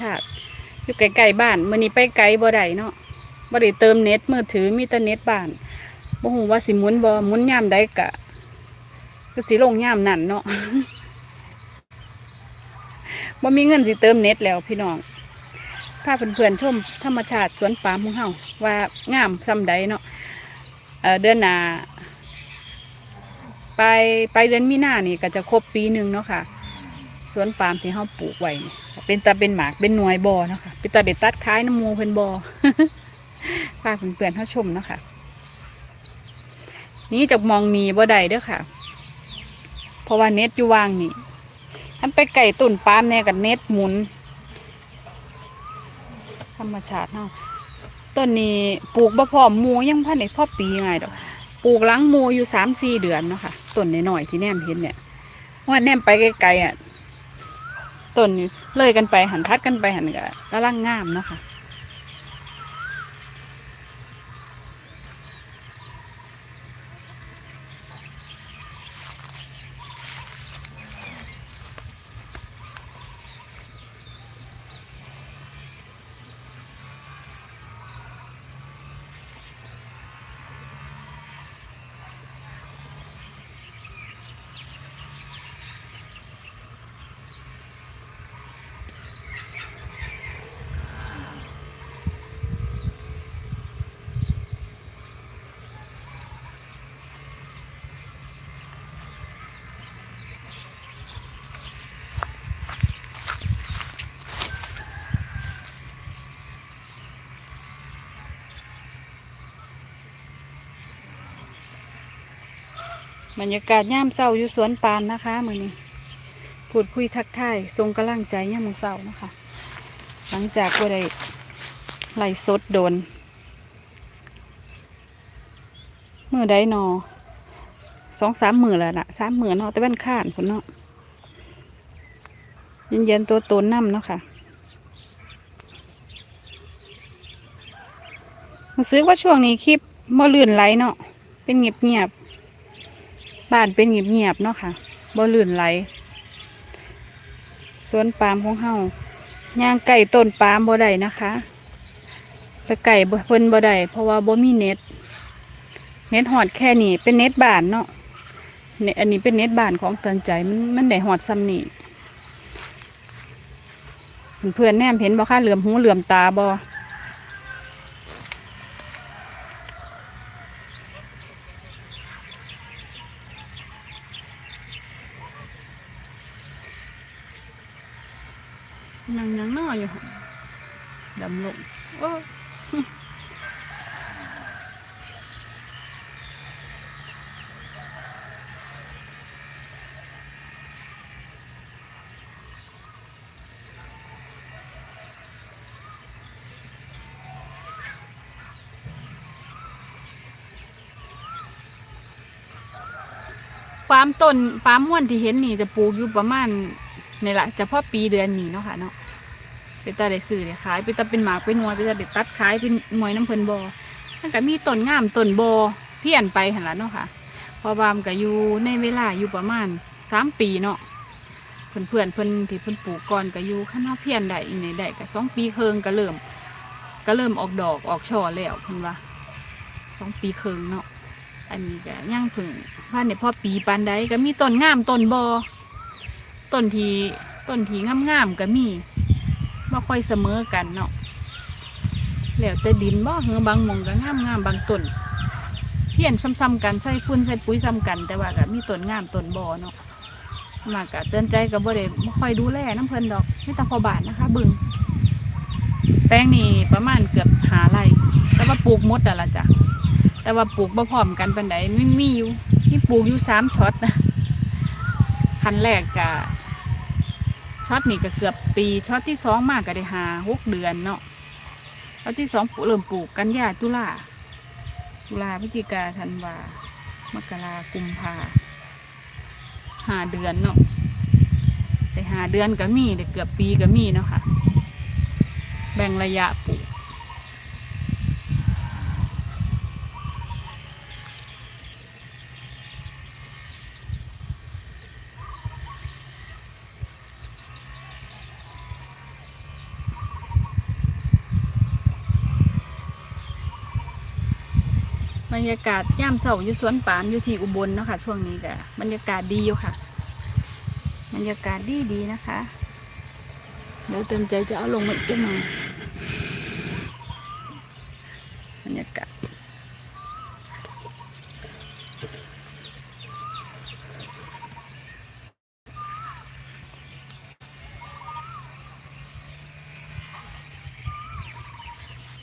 ชาติอยู่ไกลๆบ้านมื้อนี้ไปไกลบ่ได้เนาะบ่ได้เติมเน็ตมือถือมีแต่เน็ตบ้านบ่ฮู้ว่าสิหมุนบ่หมุนยามใดกะก็สิลงยามนั้นเนาะบ่มีเงินสิเติมเน็ตแล้วพี่น้องพาเพื่อนๆชมธรรมชาติสวนปาของเฮาว่างามซำใดเนาะเอ่อเดือนหน้าไปไปเดือนมีนานี่ก็จะครบปีหนึ่งเนาะค่ะ สวนปาล์มที่เฮาปลูกไว้นี่ เป็นตาเป็นหมากเป็นหน่วยบอเนาะค่ะเป็นตาเด็ดตัดขายน้ำมูเพิ่นบอฝากเพื่อนๆเฮาชมเนาะค่ะนี่จากมองนีบ่ได้เด้อค่ะ เพราะว่าเน็ตอยู่วางนี่ทันไปไก่ตุ่นปาล์มแน่กับเน็ตหมุน ธรรมชาติเนาะต้นนี้ปลูกบ่พอมหมูยังพันในพ่อปีไงดอกปลูกหลังหมูอยู่สามสี่เดือนเนาะค่ะต้นน้อยๆที่แนมเห็นเนี่ยว่าแนมไปไกลๆอะ ต้นนี้เลยกันไปหันทัดกันไปหันก็กำลังงามเนาะค่ะ รรยากาศย่ามเศร้าอยู่สวนปาล์มนะคะมือนี้พูดคุยทักทายทรงกำลังใจย่ามเศร้านะคะ หลังจากก็ได้ไล่สดโดนมือได้นอสองสามหมือแล้วนะสามหมือเนาะแต่บ้านข้านคนเนาะเย็นๆตัวโตนน้ำเนาะค่ะรู้สึกว่าช่วงนี้คลิปบ่ลื่นไหลเนาะเป็นเงียบๆ บ้านเป็นเงียบๆเนาะค่ะบ่ลื่นไหล สวนปาล์มของเฮาย่างไก่ต้นปาล์มบ่ได้นะคะไปไก่เพิ่นบ่ได้เพราะว่าบ่มีเน็ต เน็ตฮอดแค่นี้เป็นเน็ตบานเนาะเน็ตอันนี้เป็นเน็ตบานของเตือนใจมันมันได้ฮอดซ้ำนี่เพื่อนแนมเห็นบ่คะเหลื่อมหูเหลื่อมตาบ่นั่งยังน้ออยู่หั่นดำลงโอ้ ปาล์มต้นปาล์มม่วนที่เห็นนี่จะปลูกอยู่ประมาณนี่แหละเฉพาะปีเดือนนี้เนาะค่ะเนาะเป็นตาได้ซื้อได้ขายเป็นตาเป็นหมากเป็นนวยเป็นตาได้ตัดขายเป็นหน่วยน้ำเพลินบอมันก็มีต้นงามต้นบอเพี้ยนไปหันละเนาะค่ะพอบามก็อยู่ในเวลาอยู่ประมาณสามปีเนาะเพื่อนเพื่อนเพิ่อนที่เพิ่อนปลูกก่อนก็อยู่ข้างนอกเพี้ยนได้อีกในได้ก็สองปีเคิงก็เริ่ม ก็เริ่มออกดอกออกช่อแล้วเพิ่อนว่าสองปีเคิงเนาะ อันนี้ก็ย่างผึ่งว่าในพ่อปีปานใดก็มีต้นงามต้นบอต้นทีต้นทีงามงามๆก็มีบ่ค่อยเสมอกันเนาะแล้วแต่ดินบ่เฮือบางมองก็งามงามบางต้นเพี้ยนซ้ำๆกันใส่ฟุ้นใส่ปุ๋ยซ้ำกัน แต่ว่าก็มีต้นงามต้นบอเนาะมากก็เตือนใจก็บ่ได้บ่ค่อยดูแลน้ำเพิ่นดอกไม่ต้องพอบาทนะคะ บึงแป้งนี่ประมาณเกือบหาไรแต่ว่าปลูกมดแล้วล่ะจ้ะ แต่ว่าปลูกบ่พร้อมกันปานใดไม่มีอยู่มีปลูกอยู่สามช็อตนะคันแรกกะช็อตนี่ก็เกือบปีช็อตที่สองมากก็ได้หาหกเดือนเนาะช็อตที่สองปลูกเริ่มปลูกกันยาตุลาตุลาพฤศจิกาธันวามกรากุมภาหาเดือนเนาะแต่หาเดือนก็มีแต่เกือบปีก็มีเนาะค่ะ แบ่งระยะปลูก รรยากาศย่ามเสาอยู่สวนปามอยู่ที่อุบลเนาะค่ะช่วงนี้ก็บรรยากาศดีอยู่ค่ะ บรรยากาศดีดีนะคะ เดี๋ยวเต็มใจจะเอาลงมาอีกหน่อยบรรยากาศ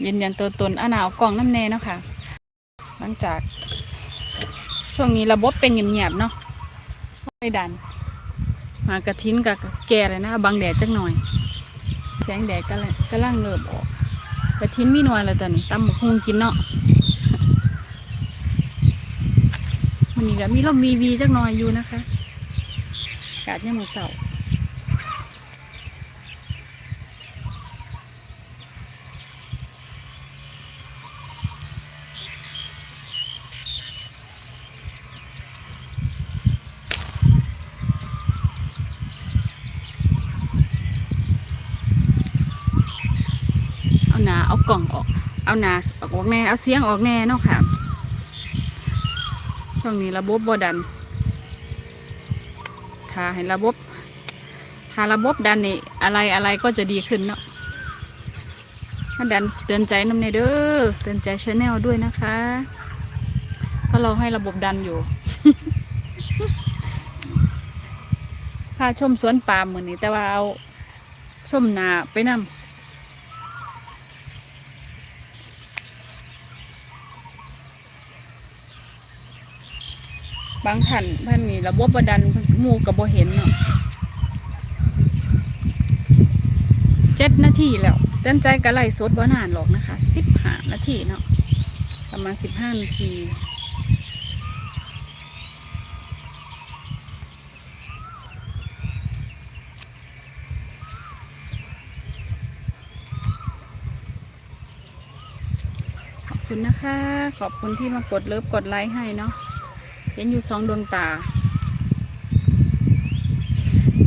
ยืนยันตัวตนอาหนาวกล่องน้ำแน่เนาะค่ะ งจาก ช่วงนี้ระบบเป็นเงียบๆเนาะไม่ดัน มากระทิ้นกับแก่เลยนะบังแดดจักหน่อย แสงแดดก็เลยก็ล่างเริ่มออกกระทิ้นมีหนวลเลยตอนนี้ตำหมกฮุงกินเนาะมันนี่ก็มีลมมีวีจักหน่อยอยู่นะคะอากาศยังหมดเสาอาหนาเอา กล่องออก เอาหนาออกแน่ เอาเสียงออกแน่เนาะค่ะ ช่วงนี้ระบบบดันถ้าให้ระบบถ้าระบบดันนี่อะไรอะไรก็จะดีขึ้นเนาะถ้าดันเตือนใจน้ำเนเด้อเตือนใจชาแนลด้วยนะคะเพราะเราให้ระบบดันอยู่พาชมสวนปาล์มเหมือนนี้แต่ว่าเอาส้มนาไปนำ บางท่านเพิ่นนี่ระบบบดันหมู่กับบ่เห็นเนาะเจ็ดนาทีแล้วเต้นใจกะไล่สดบ่นานหรอกนะคะสิบห้านาทีเนาะประมาณสิบห้านาทีขอบคุณนะคะ ขอบคุณที่มากดเลิฟกดไลค์ให้เนาะ เห็นอยู่สองดวงตา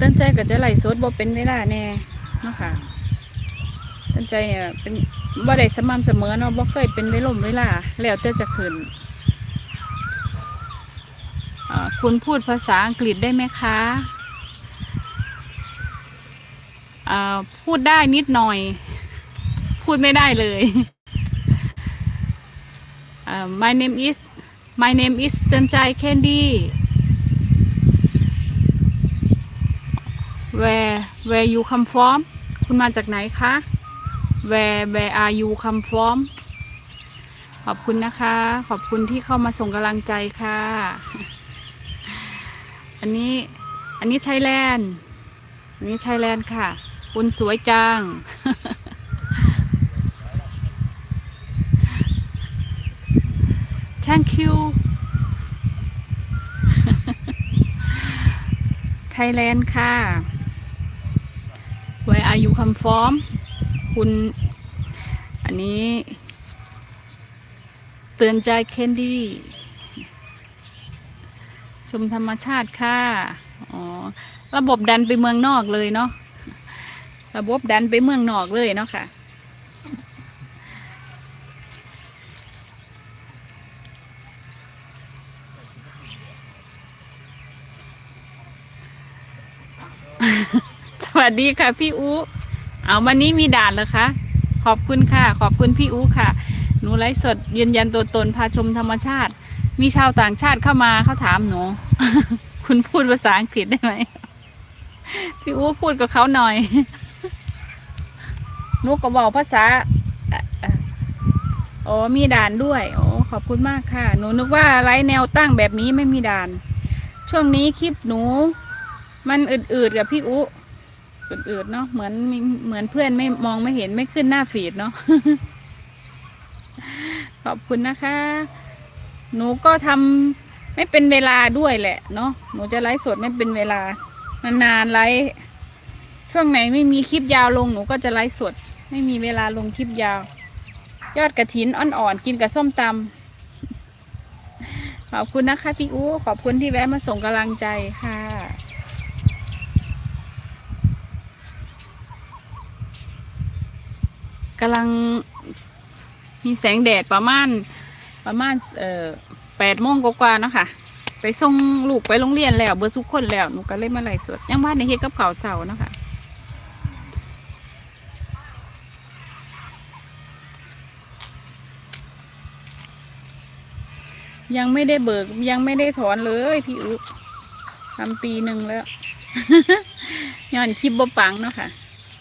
ตั้งใจก็จะไหลฟ์สดบ่เป็นเวลาแน่เนาะค่ะ ตั้งใจเนี่ยเป็นบ่ได้สม่ำเสมอเนาะบ่เคยเป็นเวลมเวลา แล้วแต่จะขึ้นอ่าคุณพูดภาษาอังกฤษได้ไหมคะอ่าพูดได้นิดหน่อย พูดไม่ได้เลยอ่า my name is My name is เตือนใจ Candy Where Where you come from คุณมาจากไหนคะ Where Where are you come from ขอบคุณนะคะ ขอบคุณที่เข้ามาส่งกำลังใจค่ะ อันนี้ อันนี้ไทยแลนด์ อันนี้ไทยแลนด์ค่ะ คุณสวยจัง Thank you ไทยแลนด์ค่ะ Where are you come from คุณ อันนี้ เตือนใจแคนดี้ ชมธรรมชาติค่ะ อ๋อ ระบบดันไปเมืองนอกเลยเนาะ ระบบดันไปเมืองนอกเลยเนาะค่ะ วัสดีค่ะ พี่อูเอาวันนี้มีด่านเหรอคะ ขอบคุณค่ะ ขอบคุณพี่อูค่ะ หนูไลฟ์สดยืนยันตัวตนพาชมธรรมชาติ มีชาวต่างชาติเข้ามาเขาถามหนู คุณพูดภาษาอังกฤษได้ไหม พี่อูพูดกับเขาหน่อยหนูก็บอกภาษาอ๋อมีด่านด้วย โอ้ขอบคุณมากค่ะ หนูนึกว่าไลฟ์แนวตั้งแบบนี้ไม่มีด่าน ช่วงนี้คลิปหนู มันอืดๆกับพี่อุ อืดๆเนาะเหมือนเหมือนเพื่อนไม่มองไม่เห็นไม่ขึ้นหน้าฟีดเนาะขอบคุณนะคะ หนูก็ทำไม่เป็นเวลาด้วยแหละเนาะหนูจะไลฟ์สดไม่เป็นเวลานานๆไลฟ์ช่วงไหนไม่มีคลิปยาวลงหนูก็จะไลฟ์สด ไม่มีเวลาลงคลิปยาว ยอดกระถินอ่อนๆกินกับส้มตำขอบคุณนะคะพี่อูขอบคุณที่แวะมาส่งกำลังใจค่ะ กำลังมีแสงแดดประมาณประมาณเอ่อแปดโมงกว่าๆเนาะค่ะ ไปส่งลูกไปโรงเรียนแล้ว เบอร์ทุกคนแล้วหนูก็เลยมาไล่สดยังว่าในเฮ็ดกับข่าวเสาเนาะค่ะยังไม่ได้เบิกยังไม่ได้ถอนเลยพี่อุทำปีหนึ่งแล้วย้อนคลิปบ่ปังเนาะค่ะ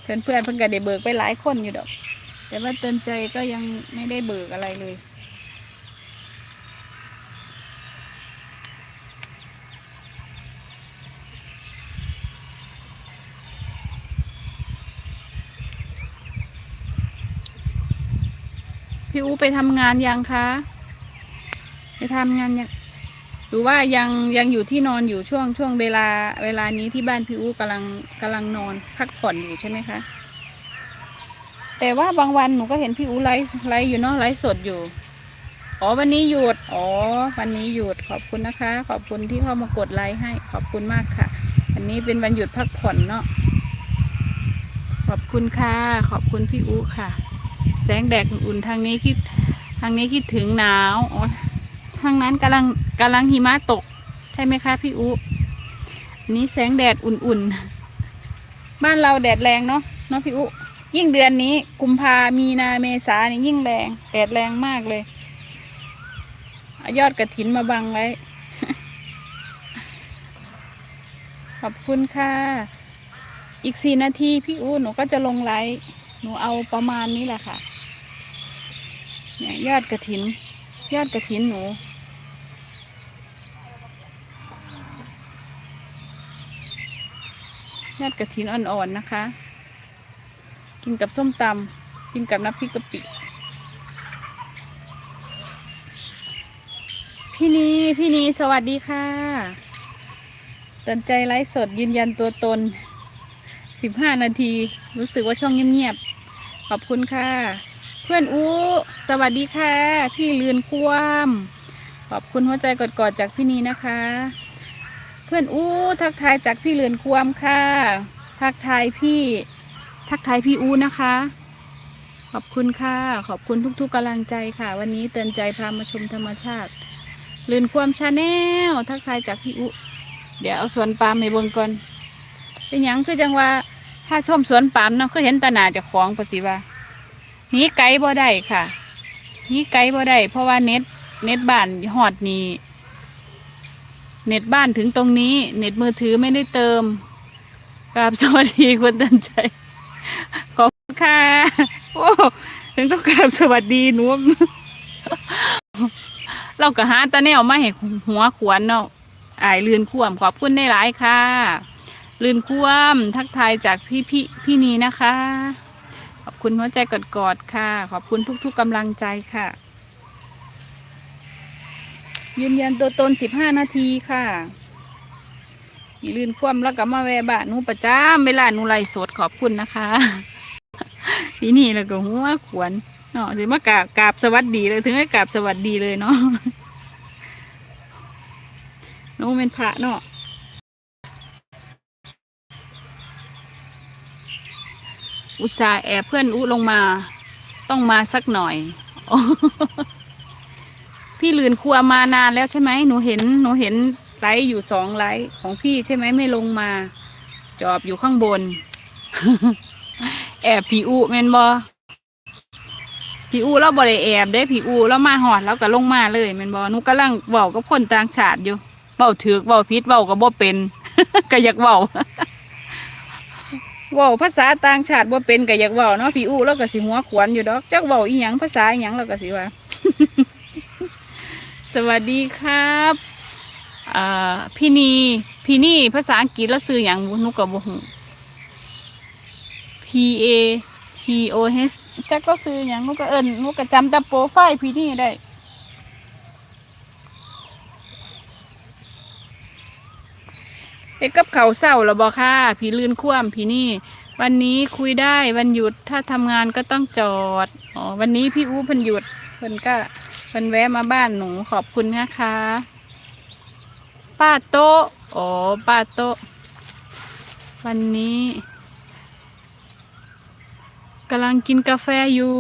เพื่อนเพื่อนเพิ่นก็ได้เบิกไปหลายคนอยู่ดอก แต่ว่าเตือนใจก็ยังไม่ได้เบิกอะไรเลย พี่อูไปทำงานยังคะ ไปทำงานยังหรือว่ายังยังอยู่ที่นอนอยู่ช่วงช่วงเวลาเวลานี้ที่บ้านพี่อูกำลังกำลังนอนพักผ่อนอยู่ใช่ไหมคะ แต่ว่าบางวันหนูก็เห็นพี่อูไลฟ์ไลฟ์อยู่เนาะไลฟ์สดอยู่ อ๋อวันนี้หยุด อ๋อวันนี้หยุดขอบคุณนะคะ ขอบคุณที่เข้ามากดไลค์ให้ ขอบคุณมากค่ะวันนี้เป็นวันหยุดพักผ่อนเนาะ ขอบคุณค่ะ ขอบคุณพี่อูค่ะ แสงแดดอุ่นๆทางนี้คิดทางนี้คิดถึงหนาว อ๋อทางนั้นกำลังกำลังหิมะตก ใช่ไหมคะพี่อูนนี้แสงแดดอุ่นๆ บ้านเราแดดแรงเนาะเนาะพี่อู ยิ่งเดือนนี้กุมภามีนาเมษานี่ยิ่งแรงแดดแรงมากเลยอยอดกระถินมาบังไว้ ขอบคุณค่ะ อีกสี่นาทีพี่อูหนูก็จะลงไลฟ์หนูเอาประมาณนี้แหละค่ะ เนี่ยยอดกระถิน ยอดกระถินหนูยอดกระถินอ่อนๆนะคะ กินกับส้มตำกินกับน้ำพริกกะปิ พี่นีพี่นีสวัสดีค่ะตือนใจไลฟ์สดยืนยันตัวตนสิบห้านาที รู้สึกว่าช่องเงียบๆ ขอบคุณค่ะ เพื่อนอู้ สวัสดีค่ะ พี่เลือนความขอบคุณหัวใจกอดๆจากพี่นีนะคะ เพื่อนอู้ทักทายจากพี่เลือนควมค่ะ ทักทายพี่ ทักทายพี่อู้นะคะ ขอบคุณค่ะ ขอบคุณทุกๆกำลังใจค่ะ วันนี้เตือนใจพามาชมธรรมชาติเลือนความชาแนลทักทายจากพี่อู้เดี๋ยวเอาสวนปาล์มในเบิ่งก่อนเป็นหยังคือจังว่า ถ้าชมสวนปาล์มเนาะคือเห็นตาหนาจากของปะสิว่านี้ไกลบ่ได้ค่ะนี้ไกลบ่ได้เพราะว่าเน็ตเน็ตบ้านหอดนี้เน็ตบ้านถึงตรงนี้ เน็ตมือถือไม่ได้เติมกราบสวัสดีคุณตันใจ ขอบคุณค่ะ โอ้ถึงต้องกราบสวัสดีหนูเราก็หาตาแนวมาให้หัวขวนเนาะอายเลือนข่วมขอบคุณได้หลายค่ะ ลืนคว่ำทักทายจากพี่พี่พี่นีนะคะ ขอบคุณหัวใจกอดๆค่ะ ขอบคุณทุก ๆกำลังใจค่ะ ยืนยันตัวตนสิบห้านาทีค่ะ อย่าลืนคว่ำแล้วก็มาแวะบ้านหนูประจำเวลาหนูไล่สดขอบคุณนะคะพี่นี่แล้วก็หัวขวนเนาะถึงมากราบกราบสวัสดีเลยถึงให้กราบสวัสดีเลยเนาะหนูเป็นพระเนาะอุตส่าห์แอบเพื่อนอุลงมา ต้องมาสักหน่อยพี่ลืนครัวมานานแล้วใช่ไหมหนูเห็นหนูเห็น ไลฟ์อยู่สองไลฟ์ของพี่ใช่ไหมไม่ลงมา จอบอยู่ข้างบน แอบผีอุแมนบอผีอุเราบริแอบได้ผีอุเรามาหอดแล้วก็ลงมาเลยแมนบอนูกำลังเว้ากับคนต่างชาติอยู่เว้าถือเว้าพิษเว้ากับบ่เป็นก็อยากเว้าเว้าภาษาต่างชาติว่าเป็นก็อยากเว้าเนาะพี่อู้แล้วก็สิหัวขวนอยู่ดอกจักเว้าอีหยังภาษาอีหยังแล้วก็สิว่า สวัสดีครับ อ่าพี่นีพี่นี่ภาษาอังกฤษแล้วซื้ออย่างนูก็บ่ฮู้ P A T O H จักก็ซื้ออย่างนูก็เอิ้นหนูก็จำแต่โปรไฟล์พี่นี่ได้เอ็ดกับเขาเศร้าแล้วบอค่ะพี่ลื่นคว่ำพี่นี่ วันนี้คุยได้วันหยุดถ้าทำงานก็ต้องจอดอ๋อวันนี้พี่อู้เพิ่นหยุดเพิ่นก็เพิ่นแวะมาบ้านหนูขอบคุณนะคะ ป้าโต๊ะอ๋อป้าโต๊ะ วันนี้กำลังกินกาแฟอยู่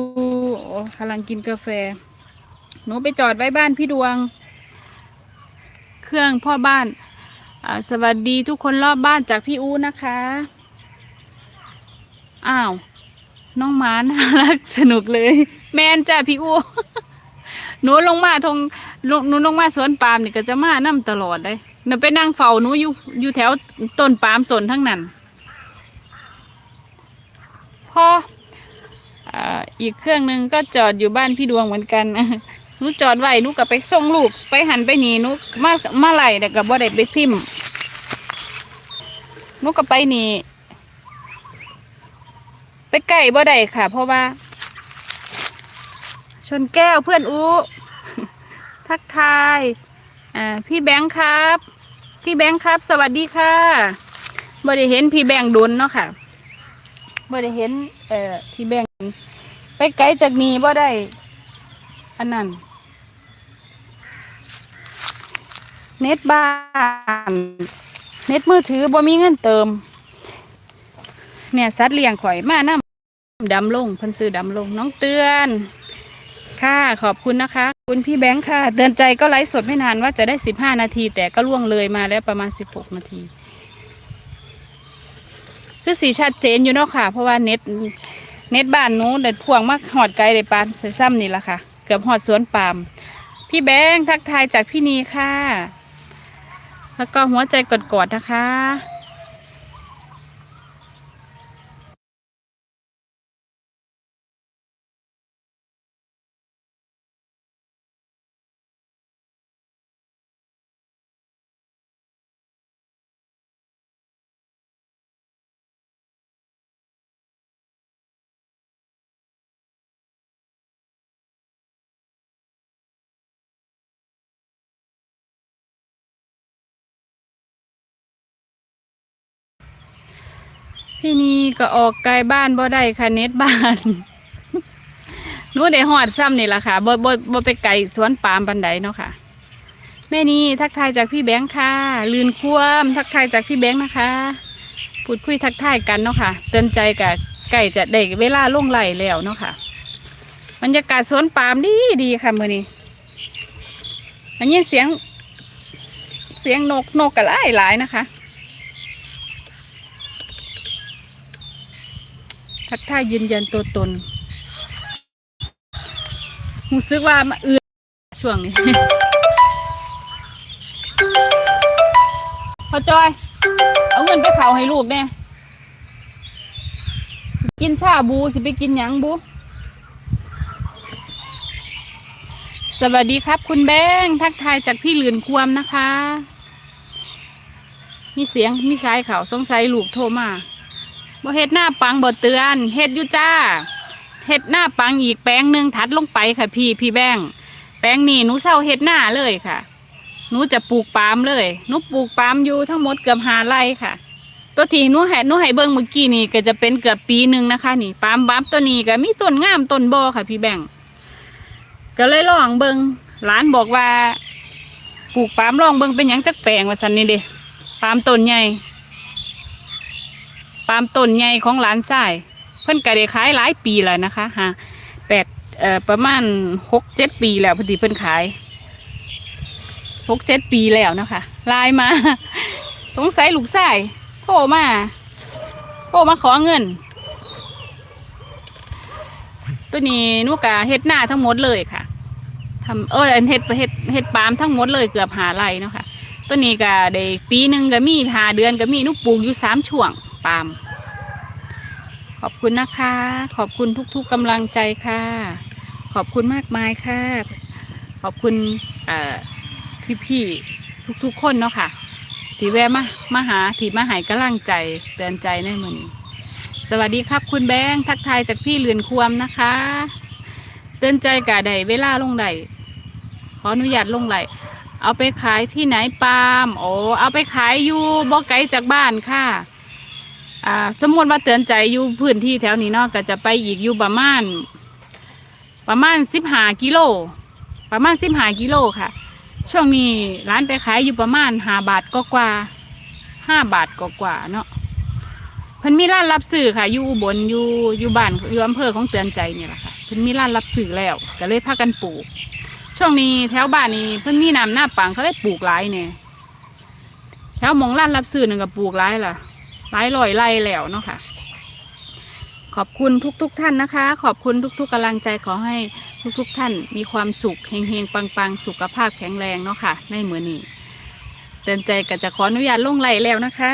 อ๋อกำลังกินกาแฟ หนูไปจอดไว้บ้านพี่ดวง เครื่องพ่อบ้านอ่าสวัสดีทุกคนรอบบ้านจากพี่อูนะคะ อ้าว น้องหมาน่ารักสนุกเลย แมนจ้ะพี่อู หนูลงมาทงลงหนูลงมาสวนปาล์มนี่ก็จะมานั่ตลอดเลยหนูไปนั่งเฝ้าหนูอยู่อยู่แถวต้นปาล์มสนทั้งนั้นพออ่าอีกเครื่องหนึ่งก็จอดอยู่บ้านพี่ดวงเหมือนกันหนูจอดไว้หนูก็ไปส่งลูกไปหันไปหนีหนูมามาไหลแต่กับบ่ได้ไปพิมพ์หนูก็ไปหนีไปใกล้บ่ได้ค่ะ เพราะว่า ชนแก้วเพื่อนอู้ ทักทายอ่าพี่แบงค์ครับ พี่แบงค์ครับ สวัสดีค่ะบ่ได้เห็นพี่แบงค์โดนเนาะค่ะบ่ได้เห็นเอ่อที่แบ่งไปไกลจากนี้บ่ได้ อันนั้นเน็ตบ้าน เน็ตมือถือบ่มีเงินเติม เนี่ยสัตว์เลี้ยงข่อยมาน้ำดำลงพันซื้อดำลงน้องเตือน ค่ะ ขอบคุณนะคะ คุณพี่แบงค์ค่ะ เตือนใจก็ไลฟ์สดไม่นานว่าจะได้สิบห้านาที แต่ก็ล่วงเลยมาแล้วประมาณสิบหกนาที คือสีชัดเจนอยู่เนาะค่ะ เพราะว่าเน็ตเน็ตบ้านนู้นเด็ดพวงมากหอดไกลเลยปานใส่ซ้ำนี่แหละค่ะ เกือบหอดสวนปาล์มพี่แบงค์ทักทายจากพี่นีค่ะ แล้วก็หัวใจกดๆนะคะ พี่นีก็ออกไกลบ้านบ่ได้ค่ะเน็ตบ้านนู้นได้หอดซ้ำนี่แหละค่ะบ่บ่บ่ไปไกลสวนปามบันไดเนาะค่ะ แม่นีทักทายจากพี่แบงค์ค่ะ ลืนคว่ำทักทายจากพี่แบงค์นะคะ พูดคุยทักทายกันเนาะค่ะ เตือนใจกับไก่จะได้เวลาลงไหลแล้วเนาะค่ะ บรรยากาศสวนปามดีดีค่ะมือนี้อันนี้เสียง เสียงนกนกกระไล่หลายนะคะ ทักทายยืนยันตัวตนรู้สึกว่ามาเอือช่วงนี้พอจอย เอาเงินไปเขาให้ลูกแน่กินชาบูสิไปกินหยังบู สวัสดีครับคุณแบงทักทายจากพี่หลืนควมนะคะ มีเสียง มีสายเขาสงสัยลูกโทรมา บ่เฮ็ดหน้าปังบ่เตือนเฮ็ดอยู่จ้าเฮ็ดหน้าปังอีกแปลงหนึ่งถัดลงไปค่ะพี่พี่แบงแปลงนี้หนูเศร้าเฮ็ดหน้าเลยค่ะหนูจะปลูกปาล์มเลยหนูปลูกปาล์มอยู่ทั้งหมดเกือบหาไร่ค่ะ ตัวที่หนูให้หนูให้เบิ่งเมื่อกี้นี่ก็จะเป็นเกือบปีหนึ่งนะคะ นี่ปาล์มบัฟตัวนี้ก็มีต้นงามต้นบอค่ะ พี่แบงก็เลยลองเบิ่งหลานบอกว่าปลูกปาล์มลองเบิ่งเป็นยังจักแปลงว่าสันนี่เด้ปาล์มต้นใหญ่ ปาล์มต้นใหญ่ของหลานชาย เพิ่นก็ได้ขายหลายปีแล้วนะคะฮะแปดเอ่อประมาณหกเจ็ดปีแล้วพอดีเพิ่นขายหกเจ็ดปีแล้วนะคะไลน์มา สงสัยลูกชายโทรมาโทรมาขอเงิน ตัวนี้นูกะเฮ็ดหน้าทั้งหมดเลยค่ะทำเออเฮ็ดเฮ็ดเฮ็ดปาล์มทั้งหมดเลยเกือบหาไรเนาะค่ะตัวนี้ก็ได้ปีหนึ่งก็มีหาเดือนก็มีนุปลูกอยู่สามช่วง ปาล์มขอบคุณนะคะ ขอบคุณทุกๆกำลังใจค่ะ ขอบคุณมากมายค่ะ ขอบคุณพี่ๆทุกๆคนเนาะค่ะที่แวะมามาหาที่มาหายกำลังใจเตือนใจในมือนี้สวัสดีครับ คุณแบงค์ทักทายจากพี่เรือนควมนะคะ เตือนใจกะใดเวลาลงใดขออนุญาตลงไหลเอาไปขายที่ไหนปาล์มโอ้เอาไปขายอยู่บ่ไกลจากบ้านค่ะ อ่าสมมติว่าเตือนใจอยู่พื้นที่แถวนี้เนาะก็จะไปอีกอยู่ประมาณ ประมาณสิบห้ากิโล ประมาณสิบห้ากิโลค่ะ ช่วงนี้ร้านไปขายอยู่ประมาณห้าบาทก็กว่าห้าบาทก็กว่าเนาะเพิ่นมีร้านรับซื้อค่ะอยู่อุบลอยู่อยู่บ้านอยู่อำเภอของเตือนใจนี่แหละค่ะเพิ่นมีร้านรับซื้อแล้วก็เลยพากันปลูก ช่วงนี้แถวบ้านนี้เพิ่นมีน้ำหน้าปังเขาเลยปลูกหลายเนี่ยแถวมองร้านรับซื้อหนึ่งก็ปลูกหลายล่ะ หลายร้อยไร่แล้วเนาะค่ะ ขอบคุณทุกๆทท่านนะคะ ขอบคุณทุก ๆกำลังใจขอให้ทุกๆทท่านมีความสุขเฮงๆปังๆ สุขภาพแข็งแรงเนาะค่ะ ในมือนี้เตือนใจก็จะขออนุญาตลงไหลแล้วนะคะ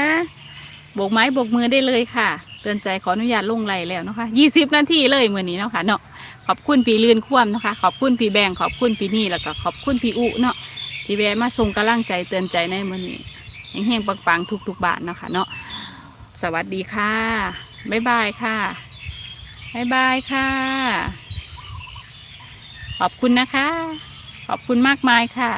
โบกไม้โบกมือได้เลยค่ะ เตือนใจขออนุญาตลงไหลแล้วนะคะยี่สิบนาทีเลยมือนี้เนาะค่ะเนาะขอบคุณพี่ลื่นคว่ำนะคะ ขอบคุณพี่แบงขอบคุณพี่นี่แล้วก็ขอบคุณพี่อุเนาะที่แวะมาส่งกำลังใจเตือนใจในมือนี้เฮงๆปังๆทุกๆบาทเนาะค่ะเนาะ สวัสดีค่ะ บ๊ายบายค่ะบายบายค่ะ ขอบคุณนะคะ ขอบคุณมากมายค่ะ